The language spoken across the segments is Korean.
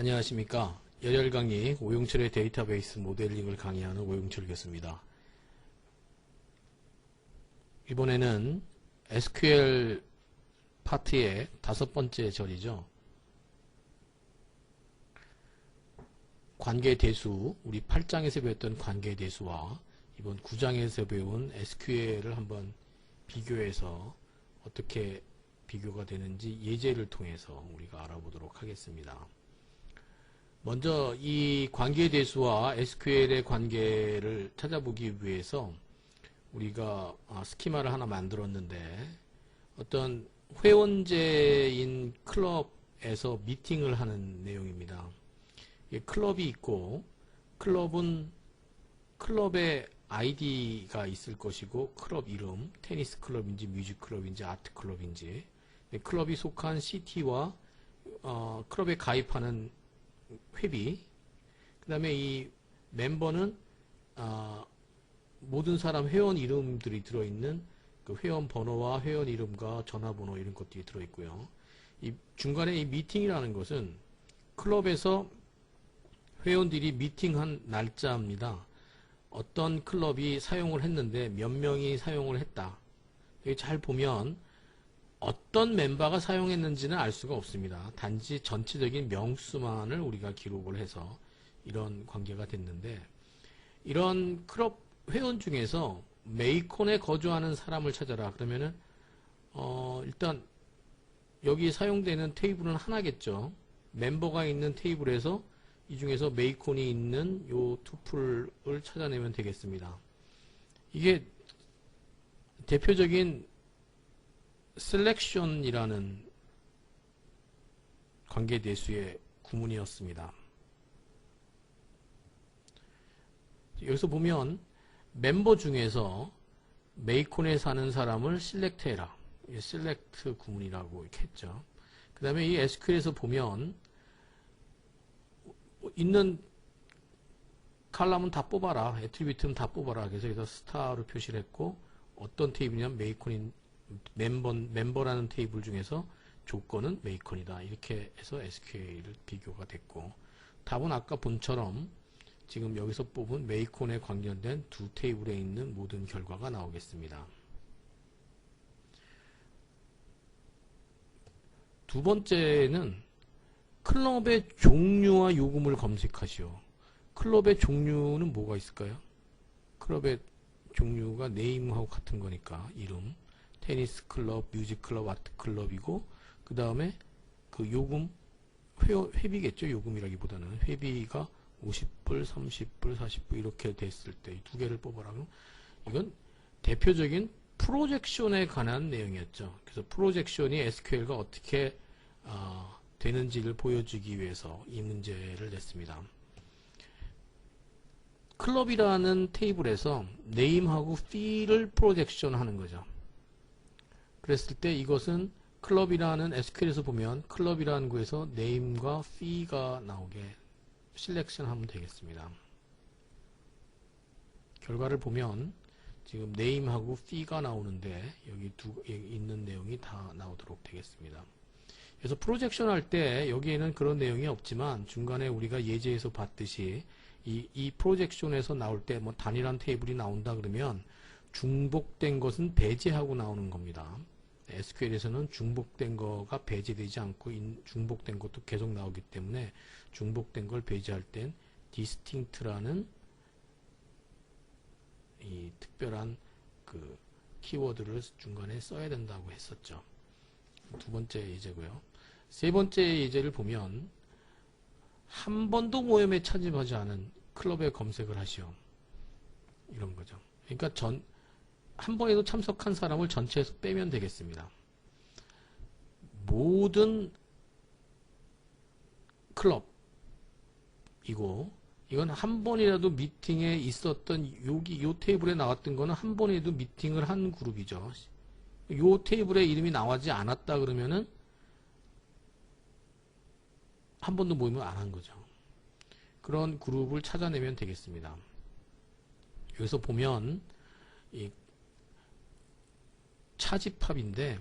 안녕하십니까. 열혈 강의 오용철의 데이터베이스 모델링을 강의하는 오용철 교수입니다. 이번에는 SQL 파트의 다섯 번째 절이죠. 관계 대수, 우리 8장에서 배웠던 관계 대수와 이번 9장에서 배운 SQL을 한번 비교해서 어떻게 비교가 되는지 예제를 통해서 우리가 알아보도록 하겠습니다. 먼저 이 관계 대수와 SQL의 관계를 찾아보기 위해서 우리가 아, 스키마를 하나 만들었는데 어떤 회원제인 클럽에서 미팅을 하는 내용입니다. 클럽이 있고 클럽은 클럽의 아이디가 있을 것이고 클럽 이름 테니스 클럽인지 뮤직 클럽인지 아트 클럽인지 클럽이 속한 시티와 어, 클럽에 가입하는 회비 그 다음에 이 멤버는 어, 모든 사람 회원 이름들이 들어있는 그 회원 번호와 회원 이름과 전화번호 이런 것들이 들어있고요. 이 중간에 이 미팅이라는 것은 클럽에서 회원들이 미팅한 날짜입니다. 어떤 클럽이 사용을 했는데 몇 명이 사용을 했다. 잘 보면 어떤 멤버가 사용했는지는 알 수가 없습니다. 단지 전체적인 명수만을 우리가 기록을 해서 이런 관계가 됐는데 이런 클럽 회원 중에서 메이콘에 거주하는 사람을 찾아라. 그러면은 어 일단 여기 사용되는 테이블은 하나겠죠. 멤버가 있는 테이블에서 이 중에서 메이콘이 있는 요 투플을 찾아내면 되겠습니다. 이게 대표적인 셀렉션이라는 관계대수의 구문이었습니다. 여기서 보면 멤버 중에서 메이콘에 사는 사람을 실렉트해라. 실렉트 구문이라고 이렇게 했죠. 그 다음에 이 SQL에서 보면 있는 칼럼은 다 뽑아라. 애트리뷰트는 다 뽑아라. 그래서 여기서 스타로 표시를 했고 어떤 테이블이냐면 메이콘인 멤버, 멤버라는 테이블 중에서 조건은 메이컨이다. 이렇게 해서 SQL을 비교가 됐고 답은 아까 본처럼 지금 여기서 뽑은 메이콘에 관련된 두 테이블에 있는 모든 결과가 나오겠습니다. 두 번째는 클럽의 종류와 요금을 검색하시오. 클럽의 종류는 뭐가 있을까요? 클럽의 종류가 네임하고 같은 거니까 이름 테니스 클럽, 뮤직 클럽, 아트 클럽이고 그 다음에 그 요금 회, 회비겠죠. 요금이라기보다는 회비가 50불, 30불, 40불 이렇게 됐을 때 이 두 개를. 그럼 이건 대표적인 프로젝션에 관한 내용이었죠. 그래서 프로젝션이 SQL과 어떻게 어, 되는지를 보여주기 위해서 이 문제를 냈습니다. 클럽이라는 테이블에서 네임하고 피를 프로젝션 하는 거죠. 그랬을 때 이것은 클럽이라는 SQL에서 보면 클럽이라는 구에서 name과 fee가 나오게 셀렉션 하면 되겠습니다. 결과를 보면 지금 name하고 fee가 나오는데 여기 두 있는 내용이 다 나오도록 되겠습니다. 그래서 프로젝션 할 때 여기에는 그런 내용이 없지만 중간에 우리가 예제에서 봤듯이 이, 이 프로젝션에서 나올 때 뭐 단일한 테이블이 나온다 그러면 중복된 것은 배제하고 나오는 겁니다. SQL에서는 중복된 거가 배제되지 않고 중복된 것도 계속 나오기 때문에 중복된 걸 배제할 땐 distinct라는 이 특별한 그 키워드를 중간에 써야 된다고 했었죠. 두 번째 예제고요. 세 번째 예제를 보면 한 번도 모임에 참여하지 않은 클럽에 검색을 하시오. 이런 거죠. 그러니까 전, 한 번에도 참석한 사람을 전체에서 빼면 되겠습니다. 모든 클럽이고 이건 한 번이라도 미팅에 있었던 여기 요 테이블에 나왔던 거는 한 번에도 미팅을 한 그룹이죠. 요 테이블에 이름이 나오지 않았다 그러면은 한 번도 모임을 안 한 거죠. 그런 그룹을 찾아내면 되겠습니다. 여기서 보면 이 차집합인데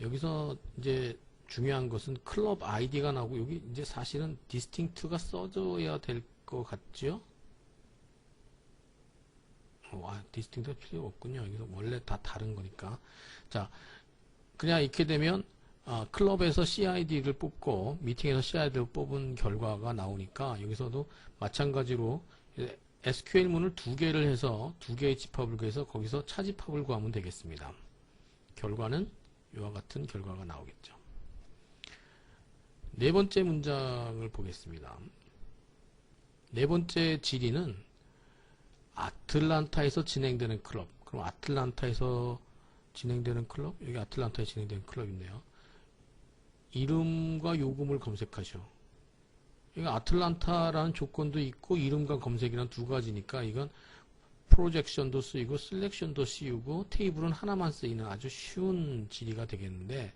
여기서 이제 중요한 것은 클럽 아이디가 나오고 여기 이제 사실은 디스팅트가 써줘야 될 것 같죠? 어, 아, 디스팅트 필요 없군요. 여기서 원래 다 다른 거니까. 자, 그냥 이렇게 되면 아, 클럽에서 CID를 뽑고 미팅에서 CID를 뽑은 결과가 나오니까 여기서도 마찬가지로 SQL문을 두 개를 해서 두 개의 집합을 구해서 거기서 차집합을 구하면 되겠습니다. 결과는 이와 같은 결과가 나오겠죠. 네 번째 문장을 보겠습니다. 네 번째 질의는 아틀란타에서 진행되는 클럽. 그럼 아틀란타에서 진행되는 클럽? 여기 아틀란타에 진행되는 클럽 있네요. 이름과 요금을 검색하셔. 여기 아틀란타라는 조건도 있고 이름과 검색이란 두 가지니까 이건 프로젝션도 쓰이고 셀렉션도 씌우고 테이블은 하나만 쓰이는 아주 쉬운 질의가 되겠는데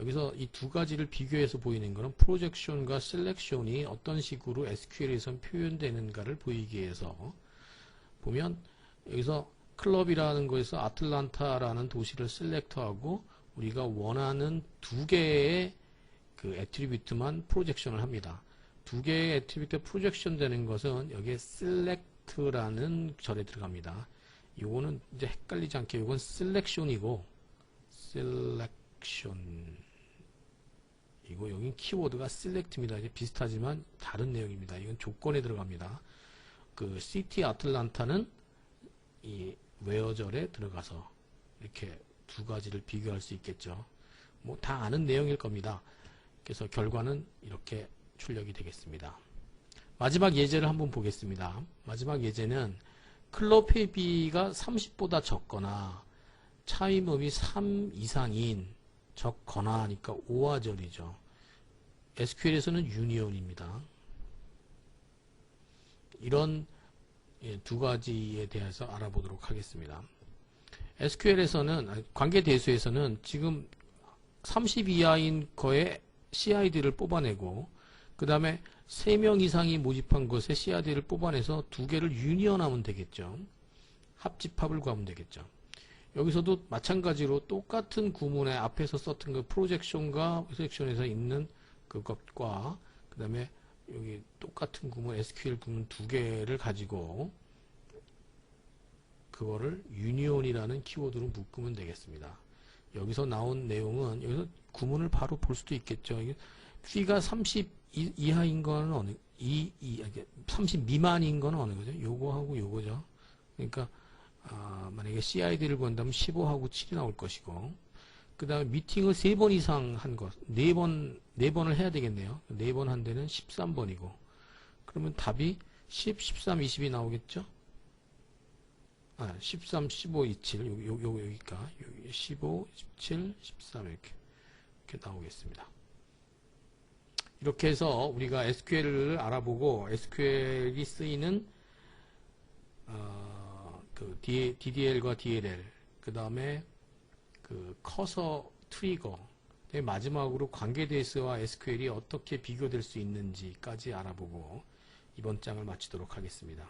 여기서 이 두 가지를 비교해서 보이는 것은 프로젝션과 셀렉션이 어떤 식으로 SQL에서 표현되는가를 보이기 위해서 보면 여기서 클럽이라는 거에서 아틀란타라는 도시를 셀렉트하고 우리가 원하는 두 개의 그 애트리뷰트만 프로젝션을 합니다. 두 개의 애트리뷰트 프로젝션 되는 것은 여기에 select라는 절에 들어갑니다. 요거는 이제 헷갈리지 않게 요건 selection이고 selection 이거 여기 키워드가 select입니다. 이제 비슷하지만 다른 내용입니다. 이건 조건에 들어갑니다. 그 CT 아틀란타는 이 웨어절에 들어가서 이렇게 두 가지를 비교할 수 있겠죠. 뭐 다 아는 내용일 겁니다. 그래서 결과는 이렇게 출력이 되겠습니다. 마지막 예제를 한번 보겠습니다. 마지막 예제는 클럽 회비가 30보다 적거나 차임업이 3 이상인 적거나 하니까 5화절이죠. SQL에서는 유니온입니다. 이런 예, 두 가지에 대해서 알아보도록 하겠습니다. SQL에서는 관계 대수에서는 지금 30 이하인 거에 CID를 뽑아내고 그 다음에 3명 이상이 모집한 것에 CID를 뽑아내서 두 개를 유니언하면 되겠죠. 합집합을 구하면 되겠죠. 여기서도 마찬가지로 똑같은 구문에 앞에서 썼던 그 프로젝션과 섹션에서 있는 그것과 그 다음에 여기 똑같은 구문 SQL 구문 두 개를 가지고 그거를 유니온이라는 키워드로 묶으면 되겠습니다. 여기서 나온 내용은 여기서 구문을 바로 볼 수도 있겠죠. C가 30 이하인 거는 어느 이, 이 30 미만인 거는 어느 거죠? 요거하고 요거죠. 그러니까 아, 만약에 CID를 본다면 15하고 7이 나올 것이고 그 다음에 미팅을 3번 이상 한 것, 4번, 4번을 해야 되겠네요. 4번 한 데는 13번이고 그러면 답이 10, 13, 20이 나오겠죠? 아, 13, 15, 27, 요, 요, 요, 여기가 15, 17, 13 이렇게, 이렇게 나오겠습니다. 이렇게 해서 우리가 SQL을 알아보고 SQL이 쓰이는 어, 그 DDL과 DLL 그 다음에 그 커서 트리거 마지막으로 관계 데이스와 SQL이 어떻게 비교될 수 있는지까지 알아보고 이번 장을 마치도록 하겠습니다.